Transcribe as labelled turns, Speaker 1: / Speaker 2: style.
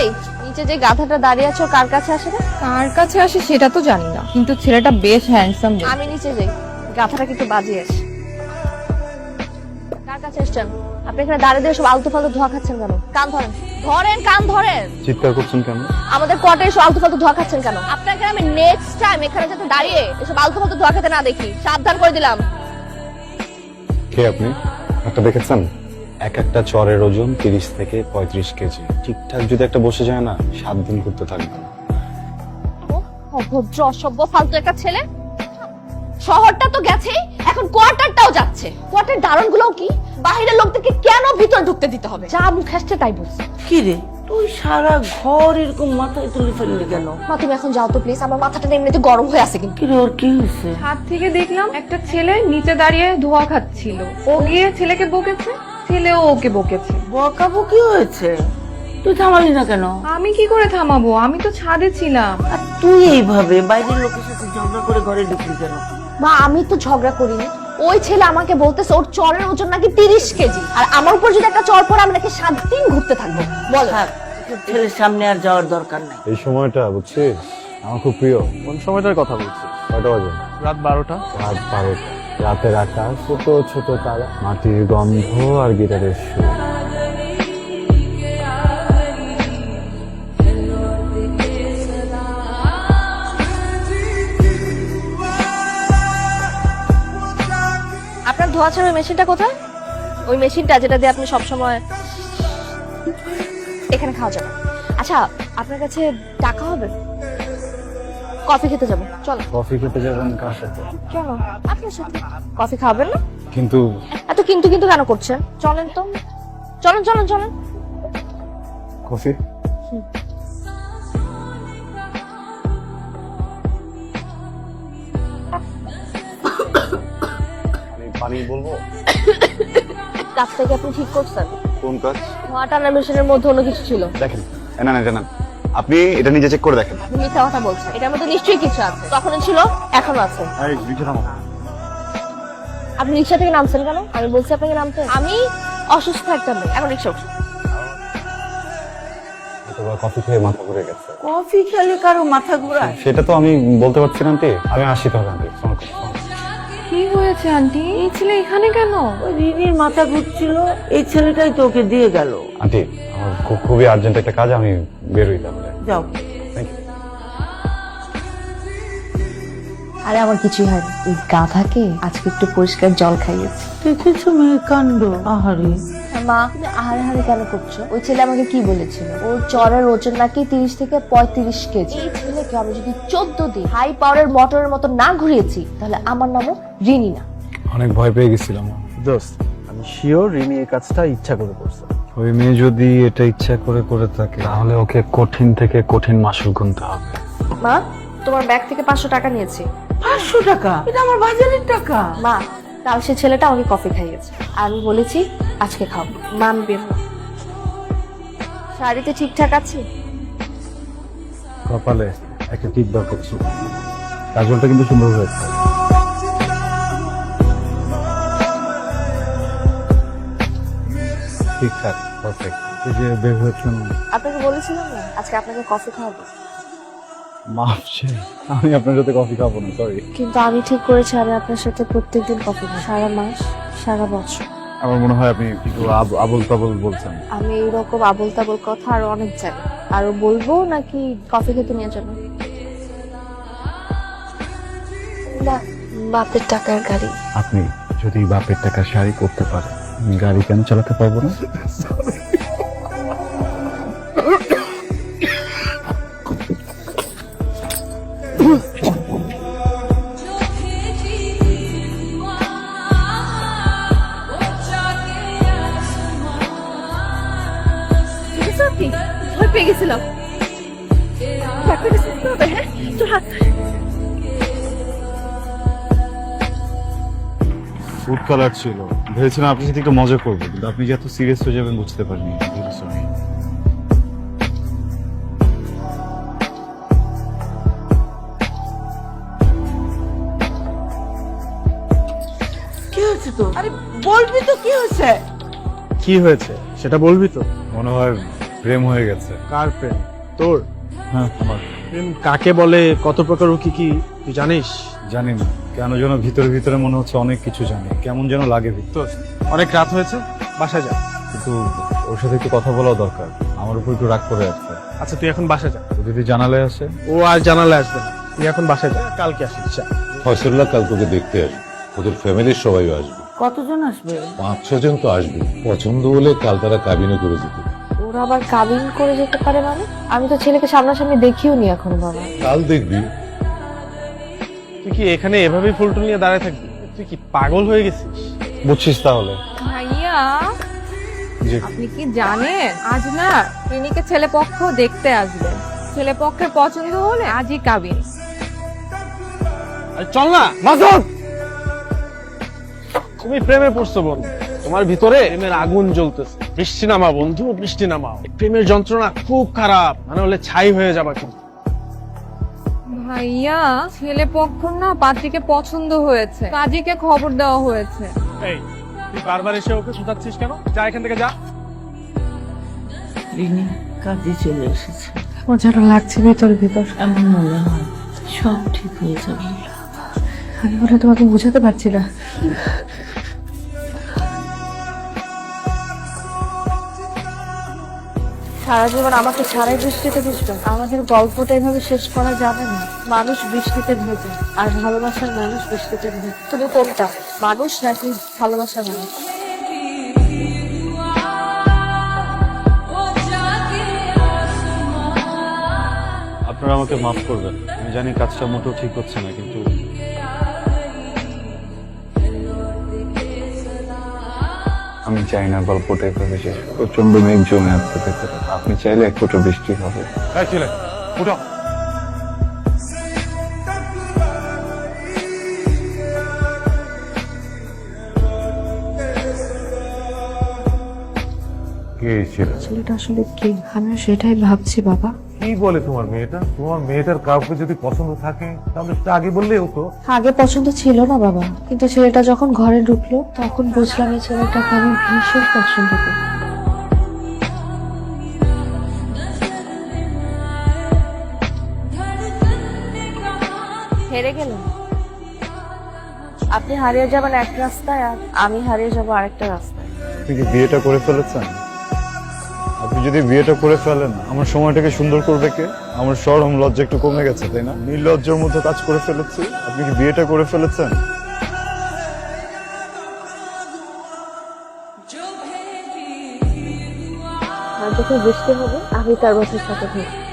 Speaker 1: এই নিচে যে গাধাটা দাঁড়িয়ে আছো কার কাছে আসে না?
Speaker 2: কার কাছে আসে সেটা তো জানি না কিন্তু ছেলেটা বেশ হ্যান্ডসাম
Speaker 1: আমি নিচে যাই গাধাটা কিন্তু বাজিয়ে আসে। কার কাছে এসছেন আপনি এখানে দাঁড়িয়ে দিয়ে সব আলতু ফালতু ধোয়া খাচ্ছেন কেন? কান ধরেন। ধরেন কান ধরেন।
Speaker 3: চিৎকার করছেন কেন?
Speaker 1: আমাদের কোয়ার্টারে এসব আলতু ফালতু ধোয়া খাচ্ছেন কেন? আপনাকে আমি নেক্সট টাইম এখানে যাতে দাঁড়িয়ে এসব আলতু ফালতু ধোয়া খেতে না দেখি। সাবধান করে দিলাম।
Speaker 3: কে আপনি? একটা দেখেছেন? এক একটা চরের ওজন তিরিশ থেকে পঁয়ত্রিশ কেজি। ঠিকঠাক যদি একটা বসে যায় না সাত দিন ঘুরতে থাকবে না।
Speaker 1: অভদ্র অসভ্য ফালতু একটা ছেলে। শহরটা তো গেছে এখন কোয়ার্টারটাও যাচ্ছে। কোয়ার্টার দারণ গুলোও কি? বাইরের লোকদেরকে কেন ভিতরে ঢুকতে দিতে হবে? যা মুখ আসছে তাই বলছে।
Speaker 4: কি রে? তুই সারা ঘর এরকম মাথায় তুলে ফেললি কেন?
Speaker 1: মা তুমি এখন যাও তো প্লিজ আমার মাথাটা এমনিতে গরম হয়ে আছে কিন্তু।
Speaker 4: কি রে ওর কি হয়েছে?
Speaker 2: হাত থেকে দেখলাম একটা ছেলে নিচে দাঁড়িয়ে ধোয়া খাচ্ছিল। ও গিয়ে ছেলেকে বকেছে। ছেলেও ওকে বকেছে।
Speaker 4: বকাবো কি হয়েছে? তুই থামালি না কেন?
Speaker 2: আমি কি করে থামাবো? আমি তো ছাদে ছিলাম।
Speaker 4: আর তুই এইভাবে বাইরের লোকের সাথে ঝগড়া করে ঘরে ঢুকলি কেন?
Speaker 1: মা আমি তো ঝগড়া করিনি। ওই ছেলে আমাকে বলতেছে ওর চরের ওজন নাকি তিরিশ কেজি। আর আমার উপর যদি একটা চর পরে আমি নাকি সাত দিন ঘুরতে থাকব। বল।
Speaker 4: ছেলের সামনে আর যাওয়ার দরকার নাই।
Speaker 3: এই সময়টা বুঝছিস? আমার খুব প্রিয়।
Speaker 5: কোন সময়টার কথা বলছি
Speaker 3: কয়টা বাজে?
Speaker 5: রাত বারোটা।
Speaker 3: রাত বারোটা। রাতের আকাশ, ছোট ছোট তারা, মাটির গন্ধ আর গিটারের সুর।
Speaker 1: আপনার ধোয়া ছাড়া মেশিনটা কোথায়? ওই মেশিনটা যেটা দিয়ে আপনি সবসময় এখানে খাওয়া যাবে। আচ্ছা আপনার কাছে টাকা হবে? কফি খেতে যাব। চলো।
Speaker 3: কফি খেতে যাবেন কার সাথে?
Speaker 1: কেন আপনার সাথে। কফি খাবেন না?
Speaker 3: কিন্তু
Speaker 1: এত কিন্তু কিন্তু কেন করছেন চলেন তো। চলেন চলেন চলেন।
Speaker 3: কফি? আমি পানি বলব?
Speaker 1: কাজ থেকে আপনি ঠিক করছেন?
Speaker 3: কোন কাজ?
Speaker 1: ধোয়া টানার মেশিনের মধ্যে অন্য কিছু ছিল।
Speaker 3: দেখেন এ না না এটা না আপনি এটা নিজে চেক করে দেখেন।
Speaker 1: আপনি মিথ্যা কথা বলছেন। এটার মধ্যে নিশ্চয়ই কিছু আছে। তখনও ছিল এখনও আছে।
Speaker 3: নিচে নামো।
Speaker 1: আপনি রিক্সা থেকে নামছেন কেন? আমি বলছি আপনাকে নামতে। আমি অসুস্থ একটা মেয়ে। এখন রিক্সা উঠছি।
Speaker 3: কফি খেয়ে মাথা ঘুরে গেছে।
Speaker 4: কফি খেলে কারও মাথা ঘোরায়?
Speaker 3: সেটা তো আমি বলতে পারছি না আন্টি। আমি আসি তাহলে আন্টি।
Speaker 2: কি হয়েছে আন্টি? এই ছেলে এখানে কেন?
Speaker 4: ওই রিনির মাথা ঘুরছিল এই ছেলেটাই তো ওকে দিয়ে গেল।
Speaker 3: আন্টি আমার খুব- খুবই আর্জেন্ট একটা কাজ আমি বেরোই তাহলে।
Speaker 4: যাও।
Speaker 1: আরে আমার কিছুই হয়নি ওই গাধাকে আজকে একটু পরিষ্কার জল খাইয়েছি।
Speaker 4: দেখেছ মেয়ের কাণ্ড? আহারে।
Speaker 1: মা তুমি আহারে হারে কেন করছ? ওই ছেলে আমাকে কি বলেছিল? ওর চরের ওজন নাকি তিরিশ থেকে পঁয়ত্রিশ কেজি। এই ছেলেকে আমি যদি চোদ্দ দিন হাই পাওয়ারের মোটরের মতো না ঘুরিয়েছি তাহলে আমার নামও রিনি না
Speaker 3: অনেক ভয় পেয়ে গেছিলাম।
Speaker 5: দোস্ত আমি শিওর রিমি এই কাজটা ইচ্ছা করে করছে।
Speaker 3: ওই মেয়ে যদি এটা ইচ্ছা করে করে থাকে তাহলে ওকে কঠিন থেকে কঠিন মাসুল গুনতে হবে।
Speaker 1: মা তোমার ব্যাগ থেকে পাঁচশো টাকা নিয়েছি।
Speaker 4: পাঁচশো টাকা? এটা আমার বাজারের টাকা।
Speaker 1: মা কাল সে ছেলেটা আমাকে কফি খাইয়েছে। আমি বলেছি আজকে খাব। মা আমি বের হলাম। শাড়িতে ঠিকঠাক আছে?
Speaker 3: কপালে একটা টিপ দরকার ছিল কাজলটা কিন্তু সুন্দর হয়েছে। ঠিকঠাক পারফেক্ট এই যে বের হয়েছেন।
Speaker 1: আপনাকে বলেছিলাম না আজকে আপনাকে কফি খাওয়াবো।
Speaker 3: মাফ চাই। আমি আপনার সাথে কফি খাব না সরি
Speaker 1: কিন্তু আমি ঠিক করেছি আমি আপনার সাথে প্রত্যেকদিন কফি খাব। সারা মাস সারা বছর।
Speaker 3: আমার মনে হয় আপনি একটু আব- আবল তাবল বলছেন।
Speaker 1: আমি এইরকম আবল তাবল কথা আরও অনেক জানি। আরও বলব নাকি কফি খেতে নিয়ে যাব? না বাপের টাকার গাড়ি।
Speaker 3: আপনি যদি বাপের টাকা শাড়ি করতে পারেন গাড়ি কেন চালাতে পারব না?
Speaker 1: ভয় পেয়ে গেছিলাম। তোর হাত।
Speaker 3: ফুড কালার ছিল। ভেবেছিলাম আপনার সাথে একটু মজা করব কিন্তু আপনি যে এত সিরিয়াস হয়ে যাবেন বুঝতে পারিনি। সরি
Speaker 4: কি হয়েছে তো আরে বলবি তো কি হয়েছে?
Speaker 5: কি হয়েছে? সেটা বলবি তো?
Speaker 3: মনে হয় প্রেম হয়ে গেছে।
Speaker 5: কার প্রেম? তোর?
Speaker 3: হ্যাঁ আমার।
Speaker 5: প্রেম কাকে বলে? কত প্রকার ও কি কি? তুই জানিস?
Speaker 3: জানি না। কেন যেন ভিতরে ভিতরে মনে হচ্ছে অনেক কিছু জানি। কেমন যেন লাগে ভিতর।
Speaker 5: অনেক রাত হয়েছে বাসা যা।
Speaker 3: কিন্তু ওর সাথে একটু কথা বলা দরকার। আমার উপর একটু রাগ করে আছে
Speaker 5: আচ্ছা তুই এখন বাসা যা।
Speaker 3: ও যদি জানালে আসে?
Speaker 5: ও আর জানালে আসবে না। তুই এখন বাসা যা। কালকে আসিস যা।
Speaker 6: ফয়সল্লা কাল তোকে দেখতে আসবে। ওদের ফ্যামিলির সবাই আসবে।
Speaker 4: কতজন আসবে?
Speaker 6: পাঁচ ছজন তো আসবে। পছন্দ হলে কাল তারা কাবিনে করে দিতে
Speaker 1: ওরা আবার কাবিন করে যেতে পারে মানে? আমি তো ছেলেকে সামনাসামনি দেখিও নি এখন বাবা।
Speaker 6: কাল দেখবি।
Speaker 5: তুই কি এখানে এভাবেই ফুল টুল নিয়ে দাঁড়ায় থাকবি? তুই কি পাগল হয়ে গেছিস?
Speaker 3: বুঝছিস তাহলে।
Speaker 1: ভাইয়া আপনি কি জানেন? আজ না ক্লিনিকে ছেলে পক্ষ দেখতে আসবে। ছেলে পক্ষের পছন্দ হলে আজই কাবিন।
Speaker 5: আরে চল না। মাসুদ! তুমি প্রেমে পড়ছো বন্ধু তোমার ভিতরে প্রেমের আগুন জ্বলতেছে। বৃষ্টি নামা বন্ধু বৃষ্টি নামা প্রেমের যন্ত্রণা খুব খারাপ। মানে হলে ছাই হয়ে যাবা কিন্তু।
Speaker 1: ভাইয়া ছেলে পক্ষ না পাত্রীকে পছন্দ হয়েছে। কাজীকে খবর দেওয়া হয়েছে।
Speaker 5: এই তুই বারবার এসে ওকে শোধাচ্ছিস কেন? যা এখান থেকে যা।
Speaker 4: রিনি কাজে চলে এসেছে।
Speaker 1: আমার যেন লাগছে ভিতর ভিতর।
Speaker 4: এমন মনে হয় সব ঠিক হয়ে যাবে।
Speaker 1: আমি ওটা তোমাকে বুঝাতে পারছি না। সারা জীবন আমাকে ছাড়াই বৃষ্টিতে ভিজবে আমাদের গল্পটা এভাবে শেষ করা যাবে না। মানুষ বৃষ্টিতে ভেজে, আর ভালোবাসার মানুষ বৃষ্টিতে ভেজে। তুমি কোনটা? মানুষ নাকি ভালোবাসার মানুষ?
Speaker 3: আপনারা আমাকে মাফ করবেন। আমি জানি কাজটা মোটেও ঠিক হচ্ছে না, কিন্তু আমি চাই না গল্পটা এভাবে শেষ প্রচণ্ড মেঘ জমে আসতে ভেতরে আপনি চাইলে এক ফোঁটা বৃষ্টি হবে।
Speaker 5: এই ছেলে উঠো।
Speaker 6: কে ছিল?
Speaker 1: ছেলেটা আসলে কি? আমিও সেটাই ভাবছি বাবা।
Speaker 7: কি বলে তোমার মেয়েটা? তোমার মেয়েটার কাউকে যদি পছন্দ থাকে তাহলে সেটা আগে বললেই হতো।
Speaker 1: আগে পছন্দ ছিল না বাবা কিন্তু ছেলেটা যখন ঘরে ঢুকলো তখন বুঝলাম এই ছেলেটাকে আমি ভীষণ পছন্দ করি। হেরে গেলেন আপনি হারিয়ে যাবেন এক রাস্তায় আর আমি হারিয়ে যাব আরেকটা রাস্তায়।
Speaker 3: আপনি কি বিয়েটা করে ফেলেছেন? আপনি যদি বিয়েটা করে ফেলেন, আমার সময়টাকে সুন্দর করবে কে? আমার সরম লজ্জা একটু কমে গেছে, তাই না? নির্লজ্জার মধ্যে কাজ করে ফেলেছি। আপনি কি বিয়েটা করে ফেলেছেন?
Speaker 1: বৃষ্টি হবে, আমি তার বছর সাথে থাকব।